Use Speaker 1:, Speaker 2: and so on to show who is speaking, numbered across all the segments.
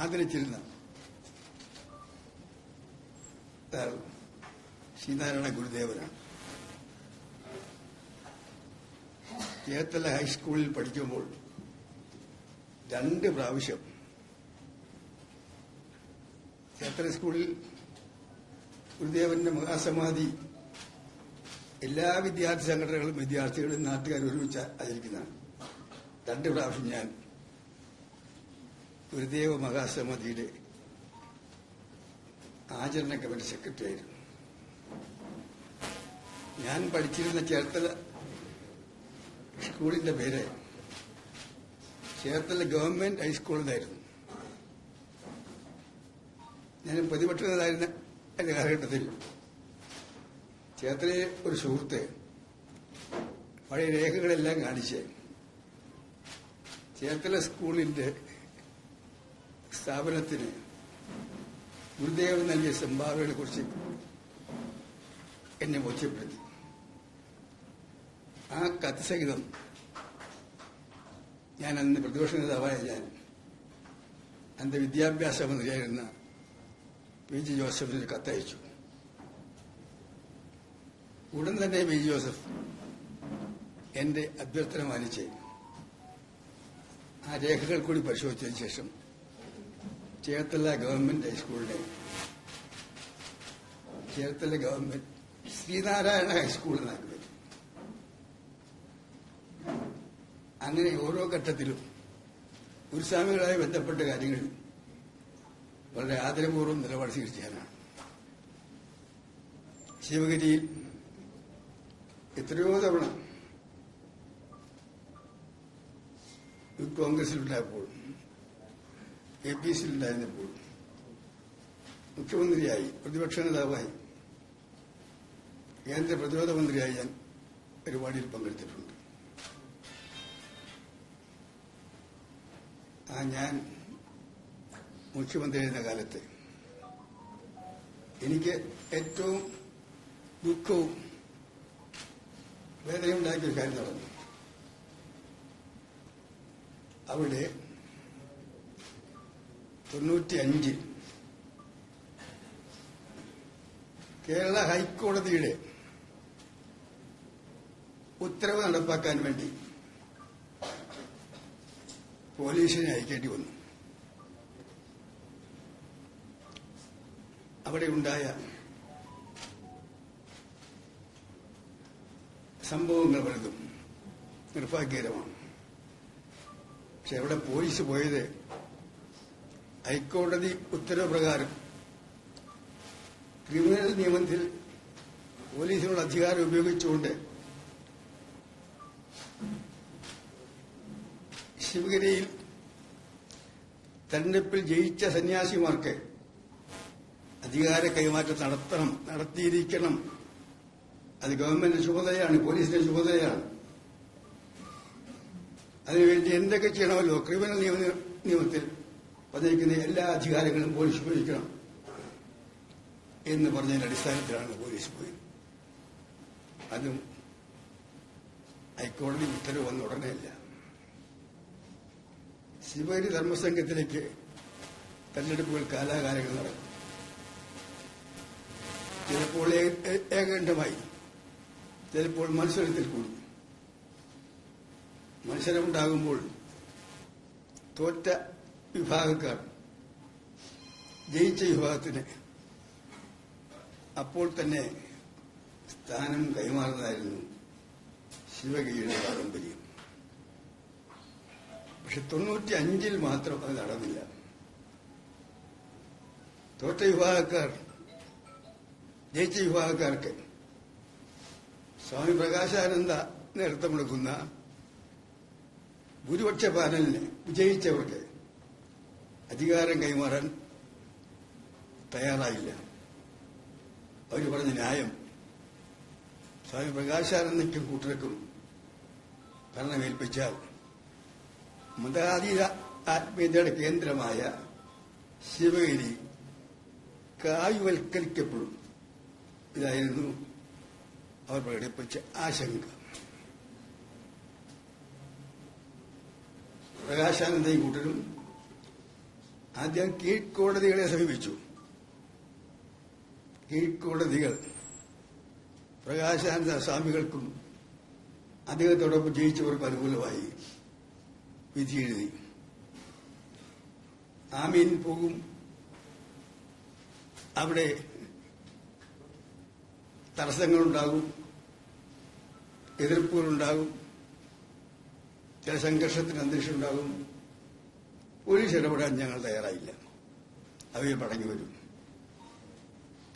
Speaker 1: ആദരിച്ചിരുന്ന ശ്രീനാരായണ ഗുരുദേവനാണ്. ചേത്തല ഹൈസ്കൂളിൽ പഠിക്കുമ്പോൾ രണ്ട് പ്രാവശ്യം ചേത്തല സ്കൂളിൽ ഗുരുദേവന്റെ മഹാസമാധി എല്ലാ വിദ്യാർത്ഥി സംഘടനകളും വിദ്യാർത്ഥികളും നാട്ടുകാരും ഒരുമിച്ച് ആചരിക്കുന്നതാണ്. രണ്ട് പ്രാവശ്യം ഞാൻ ഗുരുദേവ മഹാസമിതിയുടെ ആചരണ കമ്മിറ്റി സെക്രട്ടറി ആയിരുന്നു ഞാൻ പഠിച്ചിരുന്ന ചേർത്തല സ്കൂളിന്റെ പേര് ചേർത്തല ഗവൺമെന്റ് ഹൈസ്കൂൾ എന്നായിരുന്നു. ഞാൻ പ്രതിപക്ഷ നേതായിരുന്ന എന്റെ കാലഘട്ടത്തിൽ ചേർത്തലയിലെ ഒരു സുഹൃത്ത് പഴയ രേഖകളെല്ലാം കാണിച്ച് ചേർത്തല സ്കൂളിന്റെ സ്ഥാപനത്തിന് ഗുരുദേവൻ നൽകിയ സംഭാവനകളെ കുറിച്ച് എന്നെ ബോധ്യപ്പെടുത്തി. ആ കത്ത് സഹിതം ഞാൻ അന്ന് പ്രതിപക്ഷ നേതാവായ ഞാൻ അന്ന് വിദ്യാഭ്യാസ മന്ത്രിയായിരുന്ന പി ജി ജോസഫിന് കത്തയച്ചു. ഉടൻ തന്നെ പി ജി ജോസഫ് എന്റെ അഭ്യർത്ഥന മാനിച്ച് ആ രേഖകൾ കൂടി പരിശോധിച്ചതിന് ശേഷം ചേർത്തല ഗവൺമെന്റ് ഹൈസ്കൂളിനെ ചേർത്തല ഗവൺമെന്റ് ശ്രീനാരായണ ഹൈസ്കൂളിൽ നിന്നാണ് വരും അങ്ങനെ ഓരോ ഘട്ടത്തിലും ഗുരുസ്വാമികളായി ബന്ധപ്പെട്ട കാര്യങ്ങളിൽ വളരെ ആദരപൂർവം നിലപാട് സ്വീകരിച്ചതാണ് ശിവഗിരിയിൽ എത്രയോ തവണ കോൺഗ്രസിലുണ്ടായപ്പോൾ എ പി സിയിലുണ്ടായിരുന്നപ്പോൾ മുഖ്യമന്ത്രിയായി പ്രതിപക്ഷ നേതാവായി കേന്ദ്ര പ്രതിരോധ മന്ത്രിയായി ഞാൻ പരിപാടിയിൽ പങ്കെടുത്തിട്ടുണ്ട്. ആ ഞാൻ മുഖ്യമന്ത്രിയായിരുന്ന കാലത്ത് എനിക്ക് ഏറ്റവും ദുഃഖവും വേദനയുണ്ടാക്കിയ കാര്യം നടന്നു. അവിടെ തൊണ്ണൂറ്റി അഞ്ചിൽ കേരള ഹൈക്കോടതിയുടെ ഉത്തരവ് നടപ്പാക്കാൻ വേണ്ടി പോലീസിനെ അയക്കേണ്ടി വന്നു. അവിടെ ഉണ്ടായ സംഭവങ്ങൾ പലതും നിർഭാഗ്യകരമാണ്. പക്ഷെ അവിടെ പോലീസ് പോയത് ഹൈക്കോടതി ഉത്തരവ് പ്രകാരം ക്രിമിനൽ നിയമത്തിൽ പോലീസിനുള്ള അധികാരം ഉപയോഗിച്ചുകൊണ്ട് ശിവഗിരിയിൽ തെരഞ്ഞെടുപ്പിൽ ജയിച്ച സന്യാസിമാർക്ക് അധികാര കൈമാറ്റം നടത്തണം നടത്തിയിരിക്കണം. അത് ഗവൺമെന്റിന്റെ ചുമതലയാണ് പോലീസിന്റെ ചുമതലയാണ്. അതിനുവേണ്ടി എന്തൊക്കെ ചെയ്യണമല്ലോ? ക്രിമിനൽ നിയമ നിയമത്തിൽ പറഞ്ഞിരിക്കുന്ന എല്ലാ അധികാരങ്ങളും പോലീസ് ഉപയോഗിക്കണം എന്ന് പറഞ്ഞതിന്റെ അടിസ്ഥാനത്തിലാണ് പോലീസ് പോയത്. അതും ഹൈക്കോടതി ഉത്തരവ് വന്ന ഉടനെയല്ല ശിവരി ധർമ്മസംഘത്തിലേക്ക് തെരഞ്ഞെടുപ്പുകൾ കാലാകാലങ്ങൾ നടക്കും. ചിലപ്പോൾ ഏകണ്ഠമായി ചിലപ്പോൾ മത്സരത്തിൽ കൂടി. മത്സരമുണ്ടാകുമ്പോൾ തോറ്റ വിഭാഗക്കാർ. ജയിച്ച വിഭാഗത്തിന് അപ്പോൾ തന്നെ സ്ഥാനം കൈമാറുന്നതായിരുന്നു ശിവഗിരിയുടെ പാരമ്പര്യം. പക്ഷെ തൊണ്ണൂറ്റി അഞ്ചിൽ മാത്രം അത് നടന്നില്ല. തോറ്റ വിഭാഗക്കാർ ജയിച്ച വിഭാഗക്കാർക്ക് സ്വാമി പ്രകാശാനന്ദ നേതൃത്വം കൊടുക്കുന്ന ഭൂരിപക്ഷ പാനലിന് വിജയിച്ചവർക്ക് അധികാരം കൈമാറാൻ തയ്യാറായില്ല. അവർ പറഞ്ഞ ന്യായം സ്വാമി പ്രകാശാനന്ദയ്ക്കും കൂട്ടർക്കും ഭരണമേൽപ്പിച്ചാൽ മതാതീത ആത്മീയതയുടെ കേന്ദ്രമായ ശിവഗിരി കായുവൽക്കരിക്കപ്പെടും ഇതായിരുന്നു അവർ പ്രകടിപ്പിച്ച ആശങ്ക. പ്രകാശാനന്ദയും കൂട്ടരും ആദ്യം കീഴ്ക്കോടതികളെ സമീപിച്ചു. കീഴ്ക്കോടതികൾ പ്രകാശാനന്ദ സ്വാമികൾക്കും അദ്ദേഹത്തോടൊപ്പം ജയിച്ചവർക്കും അനുകൂലമായി വിധി എഴുതി. ആമീൻ പോകും. അവിടെ തടസ്സങ്ങളുണ്ടാകും. എതിർപ്പുകളുണ്ടാകും. ചില സംഘർഷത്തിന് അന്തരീക്ഷം ഉണ്ടാകും. പോലീസ് ഇടപെടാൻ ഞങ്ങൾ തയ്യാറായില്ല. അവയെ മടങ്ങി വരും.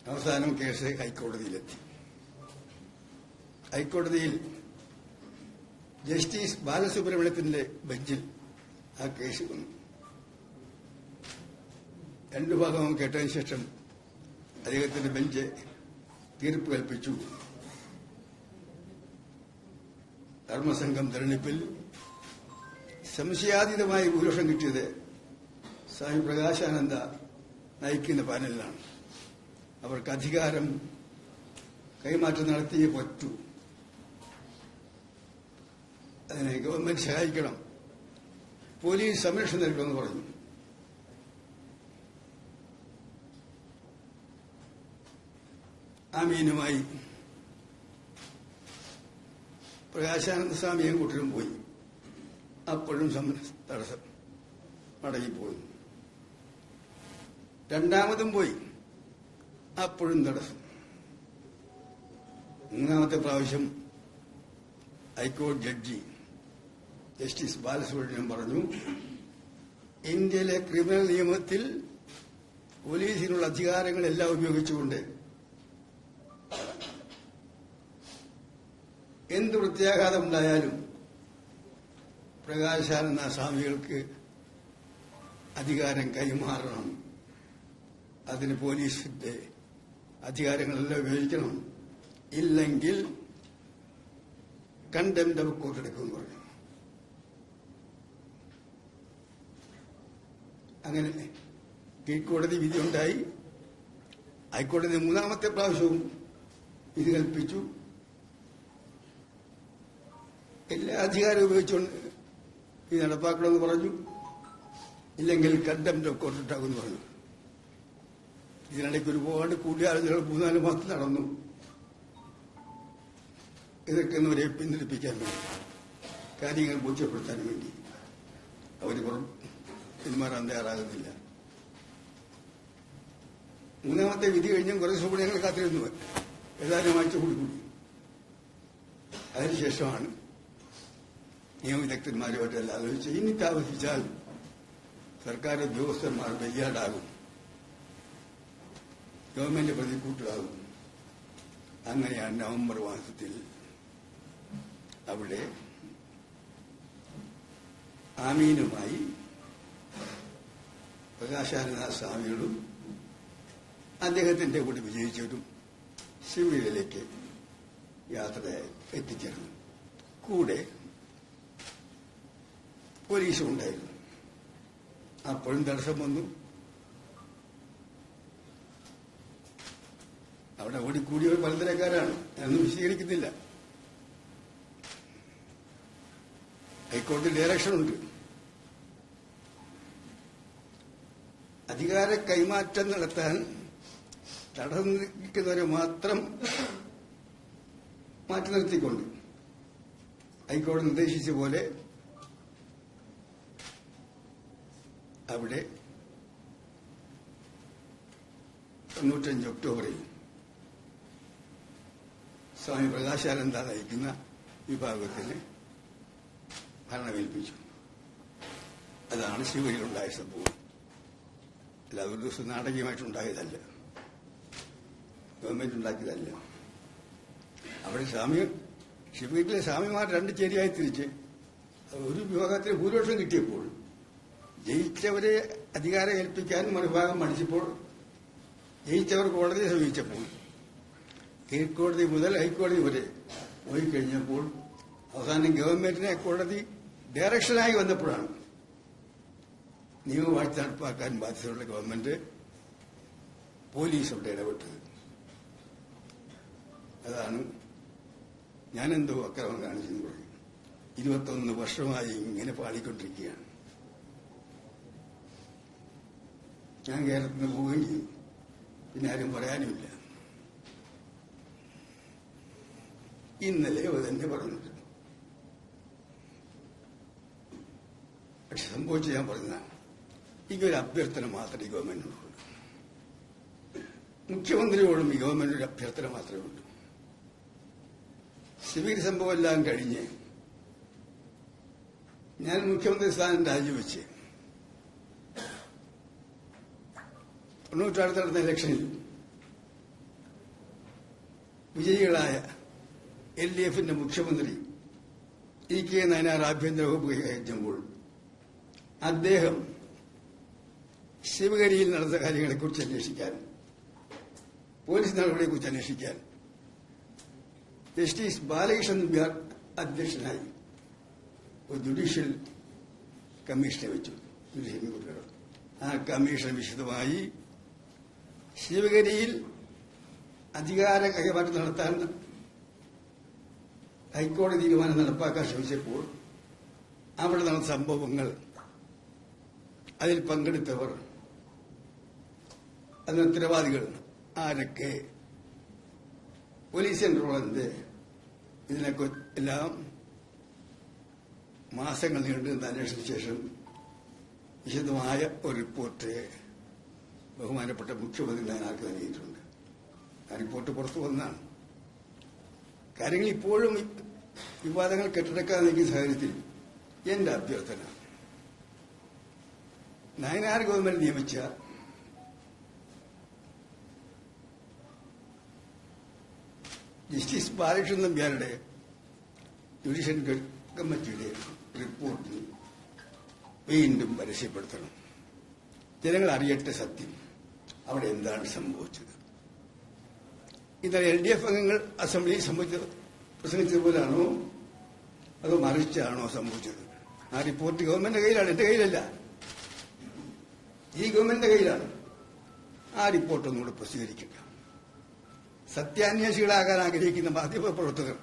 Speaker 1: അവസാനം കേസ് ഹൈക്കോടതിയിലെത്തി. ഹൈക്കോടതിയിൽ ജസ്റ്റിസ് ബാലസുബ്രഹ്മണ്യത്തിന്റെ ബെഞ്ചിൽ ആ കേസ് വന്നു. രണ്ടു ഭാഗവും കേട്ടതിന് ശേഷം അദ്ദേഹത്തിന്റെ ബെഞ്ച് തീർപ്പ് കൽപ്പിച്ചു. ധർമ്മസംഘം തെരഞ്ഞെടുപ്പിൽ സംശയാതീതമായ ഭൂരിപക്ഷം കിട്ടിയത് സ്വാമി പ്രകാശാനന്ദ നയിക്കുന്ന പാനലിലാണ്. അവർക്ക് അധികാരം കൈമാറ്റം നടത്തിയേ പറ്റൂ. അതിനെ ഗവൺമെന്റ് സഹായിക്കണം. പോലീസ് സംരക്ഷണം നൽകുമെന്ന് പറഞ്ഞു. ആമീനുമായി പ്രകാശാനന്ദ സ്വാമിയും കൂട്ടരും പോയി. അപ്പോഴും തടസ്സം മടങ്ങിപ്പോയി രണ്ടാമതും പോയി. അപ്പോഴും തടസ്സം. മൂന്നാമത്തെ പ്രാവശ്യം ഹൈക്കോടതി ജഡ്ജി ജസ്റ്റിസ് ബാലസുബ്രഹ്മണ്യം പറഞ്ഞു ഇന്ത്യയിലെ ക്രിമിനൽ നിയമത്തിൽ പോലീസിനുള്ള അധികാരങ്ങളെല്ലാം ഉപയോഗിച്ചുകൊണ്ട് എന്ത് പ്രത്യാഘാതം ഉണ്ടായാലും പ്രകാശാനന്ദ സ്വാമികൾക്ക് അധികാരം കൈമാറണം. അതിന് പോലീസിന്റെ അധികാരങ്ങളെല്ലാം ഉപയോഗിക്കണം. ഇല്ലെങ്കിൽ കണ്ടംപ്റ്റ് ഓഫ് കോർട്ട് എടുക്കുമെന്ന് പറഞ്ഞു. അങ്ങനെ കീഴ്ക്കോടതി വിധി ഉണ്ടായി ഹൈക്കോടതി മൂന്നാമത്തെ പ്രാവശ്യവും വിധി കൽപ്പിച്ചു. എല്ലാ അധികാരവും ഉപയോഗിച്ചുകൊണ്ട് ഇത് നടപ്പാക്കണമെന്ന് പറഞ്ഞു. ഇല്ലെങ്കിൽ കണ്ടംപ്റ്റ് ഓഫ് കോർട്ട് ഉണ്ടാകുമെന്ന് പറഞ്ഞു. ഇതിനിടയ്ക്ക് ഒരുപാട് കൂടിയാലോചനകൾ മൂന്നാൽ മാസം നടന്നു. ഇതൊക്കെ ഒന്നവരെ പിന്തിരിപ്പിക്കാൻ വേണ്ടി കാര്യങ്ങൾ ബോധ്യപ്പെടുത്താൻ വേണ്ടി. അവർ പുറം പിന്മാറാൻ തയ്യാറാകുന്നില്ല. മൂന്നാമത്തെ വിധി കഴിഞ്ഞും കുറേ ഞങ്ങൾ കാത്തിരുന്നു ഏതായാലും ആഴ്ച കൂടി കൂടി. അതിനുശേഷമാണ് നിയമവിദഗ്ധന്മാരുമായിട്ടെല്ലാം ആലോചിച്ച് ഇനി താമസിച്ചാൽ സർക്കാർ ഉദ്യോഗസ്ഥന്മാർ വയ്യാടാകും ഗവൺമെന്റ് പ്രതിക്കൂട്ടിലാകും അങ്ങനെയാണ് നവംബർ മാസത്തിൽ അവിടെ ആമീനുമായി പ്രകാശാനന്ദ സ്വാമികളും അദ്ദേഹത്തിന്റെ കൂടെ വിജയിച്ചവരും ശിവയിലേക്ക് യാത്ര എത്തിച്ചേർന്നു. കൂടെ പോലീസും ഉണ്ടായിരുന്നു. അപ്പോഴും തടസ്സം വന്നു. അവിടെ ഓടിക്കൂടിയവർ പലതരക്കാരാണ്. എന്ന് വിശദീകരിക്കുന്നില്ല ഹൈക്കോടതി ഡയറക്ഷൻ ഉണ്ട്. അധികാര കൈമാറ്റം നടത്താൻ തടസ്സം നിൽക്കുന്നവരെ മാത്രം മാറ്റി നിർത്തിക്കൊണ്ട് ഹൈക്കോടതി നിർദ്ദേശിച്ച പോലെ അവിടെ തൊണ്ണൂറ്റഞ്ച് ഒക്ടോബറിൽ സ്വാമി പ്രകാശാനന്ദ നയിക്കുന്ന വിഭാഗത്തിന് ഭരണമേൽപ്പിച്ചു. അതാണ് ശിവയിലുണ്ടായ സംഭവം. അല്ല ഒരു ദിവസം നാടകീയമായിട്ടുണ്ടായതല്ല. ഗവൺമെന്റ് ഉണ്ടാക്കിയതല്ല. അവിടെ സ്വാമി ശിവയിലെ സ്വാമിമാർ രണ്ട് ചേരിയായി തിരിച്ച് ഒരു വിഭാഗത്തിന് ഭൂരിപക്ഷം കിട്ടിയപ്പോൾ ജയിച്ചവരെ അധികാരം ഏൽപ്പിക്കാനും മറുഭാഗം മടിച്ചപ്പോൾ ജയിച്ചവർ കോടതിയെ സമീപിച്ചപ്പോൾ കീഴ്ക്കോടതി മുതൽ ഹൈക്കോടതി വരെ പോയി കഴിഞ്ഞപ്പോൾ അവസാനം ഗവൺമെന്റിനെ കോടതി ഡയറക്ഷനായി വന്നപ്പോഴാണ് നിയമവാഴ്ച നടപ്പാക്കാൻ ബാധ്യതയുള്ള ഗവൺമെന്റ് പോലീസ് അവിടെ ഇടപെട്ടത്. അതാണ് ഞാനെന്തോ അക്രമം കാണിച്ചെന്ന് പറയും ഇരുപത്തൊന്ന് വർഷമായി ഇങ്ങനെ പാടിക്കൊണ്ടിരിക്കുകയാണ് ഞാൻ കേരളത്തിൽ നിന്ന് പോവുകയും ചെയ്യും പിന്നെ ആരും പറയാനുമില്ല. ഇന്നലെ അത് തന്നെ പറഞ്ഞിട്ടുണ്ട് പക്ഷെ സംഭവിച്ച് ഞാൻ പറഞ്ഞതാണ് ഇങ്ങനൊരു അഭ്യർത്ഥന മാത്രമേ ഈ ഗവൺമെന്റിനുള്ളൂ മുഖ്യമന്ത്രിയോടും ഈ ഗവൺമെന്റ് ഒരു അഭ്യർത്ഥന മാത്രമേ ഉള്ളൂ. സിവിൽ സംഭവം എല്ലാം കഴിഞ്ഞ് ഞാൻ മുഖ്യമന്ത്രി സ്ഥാനം രാജിവെച്ച് തൊണ്ണൂറ്റാറ് നടന്ന ഇലക്ഷനിൽ വിജയികളായ എൽ ഡി എഫിന്റെ മുഖ്യമന്ത്രി ഇ കെ നയനാർ ആഭ്യന്തര വകുപ്പ് കൈകാര്യമ്പോൾ അദ്ദേഹം ശിവഗരിയിൽ നടന്ന കാര്യങ്ങളെക്കുറിച്ച് അന്വേഷിക്കാൻ പോലീസ് നടപടിയെക്കുറിച്ച് അന്വേഷിക്കാൻ ജസ്റ്റിസ് ബാലകൃഷ്ണൻ നമ്പ്യാർ അധ്യക്ഷനായി ഒരു ജുഡീഷ്യൽ കമ്മീഷനെ വെച്ചു ജുഡീഷ്യൽ. ആ കമ്മീഷൻ വിശദമായി ശിവഗരിയിൽ അധികാര കൈമാറ്റം നടത്താൻ ഹൈക്കോടതി തീരുമാനം നടപ്പാക്കാൻ ശ്രമിച്ചപ്പോൾ അവിടെ നടന്ന സംഭവങ്ങൾ അതിൽ പങ്കെടുത്തവർ അതിന് ഉത്തരവാദികൾ ആരൊക്കെ പോലീസ് കൺട്രോളറിന്റെ ഇതിനൊക്കെ എല്ലാം മാസങ്ങൾ നീണ്ടുനിന്ന അന്വേഷണത്തിന് ശേഷം വിശദമായ ഒരു റിപ്പോർട്ട് ബഹുമാനപ്പെട്ട മുഖ്യമന്ത്രി ഞാൻ ആർക്ക് നൽകിയിട്ടുണ്ട്. ആ റിപ്പോർട്ട് പുറത്തു വന്നാണ് കാര്യങ്ങൾ ഇപ്പോഴും വിവാദങ്ങൾ കെട്ടിടക്കാൻ നിൽക്കുന്ന സാഹചര്യത്തിൽ എന്റെ അഭ്യർത്ഥന നയനാർ ഗവൺമെന്റ് നിയമിച്ച ജസ്റ്റിസ് ബാലകൃഷ്ണൻ നമ്പ്യാരുടെ ജുഡീഷ്യൽ കമ്മിറ്റിയുടെ റിപ്പോർട്ട് വീണ്ടും പരസ്യപ്പെടുത്തണം. ജനങ്ങൾ അറിയട്ടെ സത്യം. അവിടെ എന്താണ് സംഭവിച്ചത്? ഇന്നലെ എൽ ഡി എഫ് അംഗങ്ങൾ അസംബ്ലിയിൽ സംഭവിച്ചത് പ്രസംഗിച്ചതുപോലാണോ? അതോ മറിച്ചാണോ സംഭവിച്ചത്? ആ റിപ്പോർട്ട് ഗവൺമെന്റിന്റെ കയ്യിലാണ്. എന്റെ കയ്യിലല്ല. ഈ ഗവൺമെന്റിന്റെ കയ്യിലാണ്. ആ റിപ്പോർട്ട് ഒന്നുകൂടെ പ്രസിദ്ധീകരിക്കുക സത്യാന്വേഷികളാകാൻ ആഗ്രഹിക്കുന്ന മാധ്യമപ്രവർത്തകർ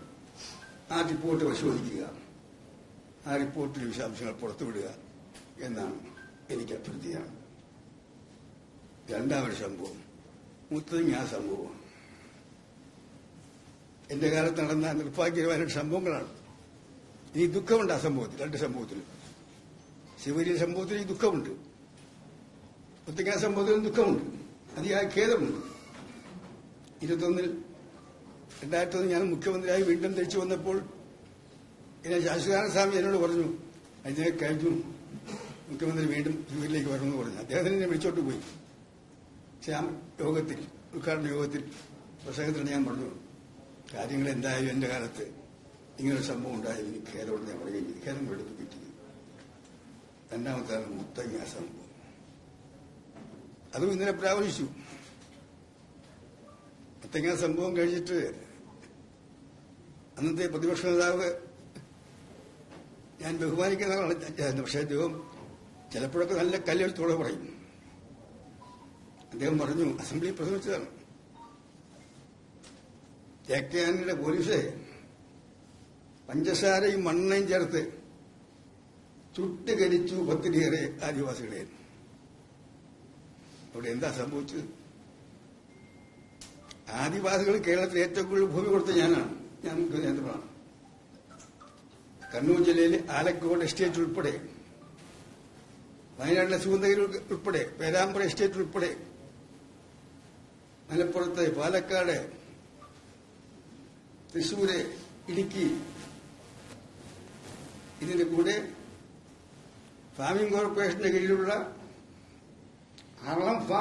Speaker 1: ആ റിപ്പോർട്ട് പരിശോധിക്കുക. ആ റിപ്പോർട്ടിൽ വിശദാംശങ്ങൾ പുറത്തുവിടുക എന്നാണ് എനിക്ക് അഭ്യർത്ഥിയാണ് രണ്ടാമൊരു സംഭവം. മുത്തങ്ങ ആ സംഭവം എന്റെ കാലത്ത് നടന്ന നിർഭാഗ്യകരമായ സംഭവങ്ങളാണ്. ഇനി ദുഃഖമുണ്ട് ആ സംഭവത്തിൽ രണ്ട് സംഭവത്തിൽ ശിവരി സംഭവത്തിൽ ഈ ദുഃഖമുണ്ട്. മുത്തങ്ങ സംഭവത്തിലും ദുഃഖമുണ്ട്. അതിയായ ഖേദമുണ്ട്. ഇരുപത്തൊന്നിൽ രണ്ടായിരത്തൊന്ന് ഞാൻ മുഖ്യമന്ത്രിയായി വീണ്ടും തിരിച്ചു വന്നപ്പോൾ എന്നെ ശാശ്വതാനന്ദ സ്വാമി എന്നോട് പറഞ്ഞു അതിനെ കഴിഞ്ഞു. മുഖ്യമന്ത്രി വീണ്ടും ശിവരിലേക്ക് വരണമെന്ന് പറഞ്ഞു. അദ്ദേഹത്തിന് എന്നെ വിളിച്ചോട്ട് പോയി. ശ്യാം യോഗത്തിൽ ഉദ്ഘാടന യോഗത്തിൽ പ്രസംഗത്തിന് ഞാൻ പറഞ്ഞു കാര്യങ്ങൾ എന്തായാലും എന്റെ കാലത്ത് ഇങ്ങനൊരു സംഭവം ഉണ്ടായാലും എനിക്ക് ഖേദോട് ഞാൻ പറയുകയും ഖേദം എടുത്ത് കിട്ടി രണ്ടാമത്താണ് മുത്തങ്ങ സംഭവം അതും ഇന്നലെ പ്രാവശ്യു മുത്തങ്ങ സംഭവം കഴിഞ്ഞിട്ട് അന്നത്തെ പ്രതിപക്ഷ നേതാവ് ഞാൻ ബഹുമാനിക്കുന്ന ആളാണ്. പക്ഷേ അദ്ദേഹം ചിലപ്പോഴൊക്കെ നല്ല കല്ലെടുത്തോടെ പറയും. അദ്ദേഹം പറഞ്ഞു അസംബ്ലി പ്രസംഗിച്ചതാണ്. കെ പോലീസ് പഞ്ചസാരയും മണ്ണയും ചേർത്ത് ചുട്ടുകരിച്ചു പത്തിരിയേറെ ആദിവാസികളെ. അവിടെ എന്താ സംഭവിച്ചത്? ആദിവാസികൾ കേരളത്തിൽ ഏറ്റവും കൂടുതൽ ഭൂമി കൊടുത്ത ഞാനാണ്. ഞാൻ മുഖ്യമന്ത്രിയാണ് കണ്ണൂർ ജില്ലയിലെ ആലക്കോട് എസ്റ്റേറ്റ് ഉൾപ്പെടെ വയനാട്ടിലെ സുഗന്ധഗിരി ഉൾപ്പെടെ പേരാമ്പ്ര എസ്റ്റേറ്റ് ഉൾപ്പെടെ മലപ്പുറത്ത് പാലക്കാട് തൃശൂര് ഇടുക്കി ഇതിന്റെ കൂടെ ഫാമിംഗ് കോർപ്പറേഷന്റെ കീഴിലുള്ള അറളം ഫാം.